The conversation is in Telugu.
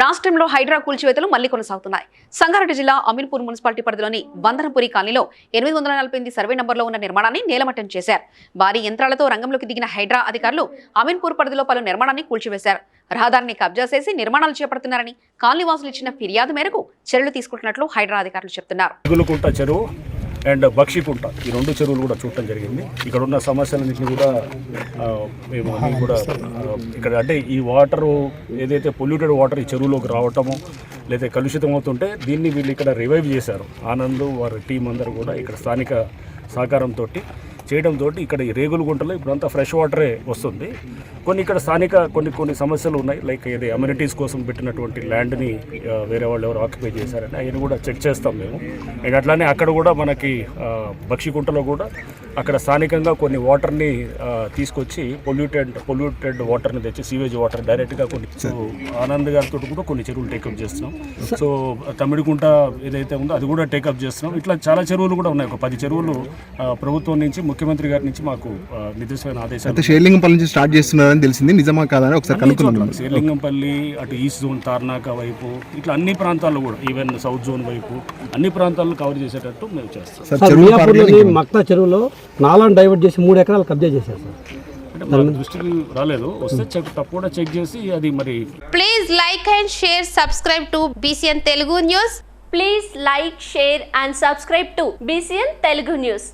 రాష్ట్రంలో హైడ్రా కూల్చివేతలు మళ్ళీ కొనసాగుతున్నాయి. సంగారెడ్డి జిల్లా అమీన్పూర్ మున్సిపాలిటీ పరిధిలోని బంధనపురి కాలనీలో ఎనిమిది వందల నలభై ఎనిమిది సర్వే నంబర్లో ఉన్న నిర్మాణాన్ని నేలమట్టం చేశారు. భారీ యంత్రాలతో రంగంలోకి దిగిన హైడ్రా అధికారులు అమీన్పూర్ పరిధిలో పలు నిర్మాణాన్ని కూల్చివేశారు. రహదారిని కబ్జా చేసి నిర్మాణాలు చేపడుతున్నారని కాలనీవాసులు ఇచ్చిన ఫిర్యాదు మేరకు చర్యలు తీసుకుంటున్నట్లు హైడ్రా అధికారులు చెప్తున్నారు. అండ్ బక్షికుంట. ఈ రెండు చెరువులు కూడా చూడటం జరిగింది. ఇక్కడ ఉన్న సమస్యలన్నింటినీ కూడా మేము అన్ని కూడా ఇక్కడ అంటే ఈ వాటర్ ఏదైతే పొల్యూటెడ్ వాటర్ ఈ చెరువులోకి రావటము లేదా కలుషితం అవుతుంటే దీన్ని వీళ్ళు ఇక్కడ రివైవ్ చేశారు. ఆనంద్ వారి టీం అందరూ కూడా ఇక్కడ స్థానిక సహకారంతో చేయడంతో ఇక్కడ ఈ రేగుల గుంటలో ఇప్పుడంతా ఫ్రెష్ వాటరే వస్తుంది. కొన్ని ఇక్కడ స్థానిక కొన్ని కొన్ని సమస్యలు ఉన్నాయి. లైక్ ఇది అమ్యూనిటీస్ కోసం పెట్టినటువంటి ల్యాండ్ని వేరే వాళ్ళు ఎవరు ఆక్యుపై చేశారని అవన్నీ కూడా చెక్ చేస్తాం మేము. అండ్ అట్లానే అక్కడ కూడా మనకి బక్షికుంటలో కూడా అక్కడ స్థానికంగా కొన్ని వాటర్ని తీసుకొచ్చి పొల్యూటెడ్ పొల్యూటెడ్ వాటర్ని తెచ్చి సీవేజ్ వాటర్ డైరెక్ట్గా కొన్ని ఆనంద్ గారితో కూడా కొన్ని చెరువులు టేకప్ చేస్తున్నాం. సో తమిడికుంట ఏదైతే ఉందో అది కూడా టేకప్ చేస్తున్నాం. ఇట్లా చాలా చెరువులు కూడా ఉన్నాయి. ఒక పది చెరువులు ప్రభుత్వం నుంచి ముఖ్యమంత్రి గారి నుంచి మాకు నిర్దిష్టమైన ఆదేశాలు అయితే షేర్లింగంపల్లి నుంచి స్టార్ట్ చేస్తున్నారని తెలిసింది. నిజమా కాదని ఒకసారి కనుక్కున్నాం శ్రీలింగంపల్లి అటు ఈస్ట్ జోన్ తార్నాక వైపు ఇట్లా అన్ని ప్రాంతాల్లో కూడా ఈవెన్ సౌత్ జోన్ వైపు అన్ని ప్రాంతాలను కవర్ చేసేటట్టు మేము చేస్తాం. సార్ సార్ చెరువు మియాపూర్లోని మక్తా చెరువులో నాలాను డైవర్ట్ చేసి మూడు ఎకరాలు కబ్జా చేశారు సార్. అంటే మన దృష్టికి రాలేదు. వస్తే చెక్ తప్పకుండా చెక్ చేసి అది మరి Please like and share, subscribe to BCN Telugu News. Please like, share and subscribe to BCN Telugu News.